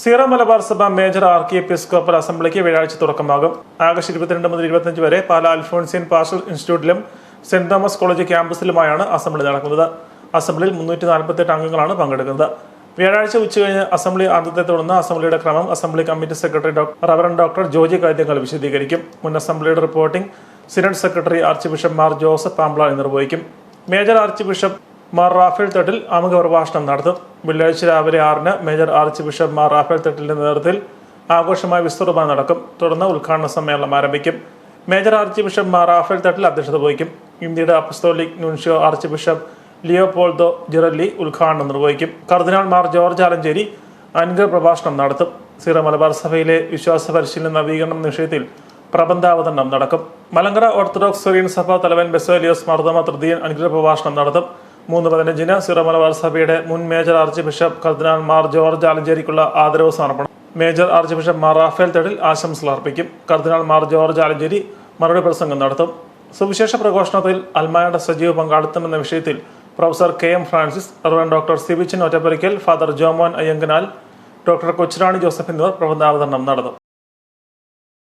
Zero Malabar സഭ major ആർക്കി episcopal അസംബ്ലിക്ക് വ്യാഴാഴ്ച തുടക്കമാകും. ആഗസ്റ്റ് ഇരുപത്തിരണ്ട് മുതൽ ഇരുപത്തിയഞ്ച് വരെ പാല അൽഫോൺസിയൻ പാഷൽ ഇൻസ്റ്റിറ്റ്യൂട്ടിലും സെന്റ് തോമസ് കോളേജ് ക്യാമ്പസിലുമായാണ് അസംബ്ലി നടക്കുന്നത്. അസംബ്ലിയിൽ മുന്നൂറ്റി നാൽപ്പത്തെട്ട് അംഗങ്ങളാണ് പങ്കെടുക്കുന്നത്. വ്യാഴാഴ്ച ഉച്ചകഴിഞ്ഞ് അസംബ്ലി അന്തത്തെ തുടർന്ന് അസംബ്ലിയുടെ ക്രമം assembly committee secretary reverend doctor Joji കാര്യങ്ങൾ വിശദീകരിക്കും. മുൻ അസംബ്ലിയുടെ reporting synod secretary archbishop Mar Joseph Pamplany നിർവഹിക്കും major archbishop Mar Rafale Thattil ആമുഖ പ്രഭാഷണം നടത്തും. വെള്ളിയാഴ്ച രാവിലെ ആറിന് major archbishop Mar Rafale തട്ടിലിന്റെ നേതൃത്വത്തിൽ ആഘോഷമായ വിസ്തുർബ നടക്കും. തുടർന്ന് ഉദ്ഘാടന സമ്മേളനം ആരംഭിക്കും. Major archbishop Mar Rafale Thattil അധ്യക്ഷത വഹിക്കും. ഇന്ത്യയുടെ apostolic nuncio archbishop Leopoldo Girelli ഉദ്ഘാടനം നിർവഹിക്കും. കർദിനാൾ മാർ ജോർജ് ആലഞ്ചേരി അനുഗ്രഹ പ്രഭാഷണം നടത്തും. സിറ മലബാർ സഭയിലെ വിശ്വാസ പരിശീലന നവീകരണം വിഷയത്തിൽ പ്രബന്ധാവതരണം നടക്കും. മലങ്കര ഓർത്തഡോക്സ് സിറിയൻ സഭ തലവൻ ബെസോലിയോസ് മർദ്ദമ തൃതീയൻ അനുഗ്രഹ പ്രഭാഷണം നടത്തും. മൂന്ന് പതിനഞ്ചിന് സീറോ മലബാർ സഭയുടെ മുൻ major archbishop cardinal Mar George ആലഞ്ചേരിക്കുള്ള ആദരവ് സമർപ്പണം. Major archbishop Mar Raphael Thattil ആശംസകൾ അർപ്പിക്കും. കർദിനാൾ മാർ ജോർജ് ആലഞ്ചേരി മറുപടി പ്രസംഗം നടത്തും. സുവിശേഷ പ്രഘോഷണത്തിൽ അൽമായുടെ സജീവ പങ്കാളിത്തമെന്ന വിഷയത്തിൽ professor K M Francis reverend doctor Sibichen Ottapparickal father Jomon Ayyankanal doctor Kochurani Joseph എന്നിവർ പ്രബന്ധാവതരണം നടത്തും.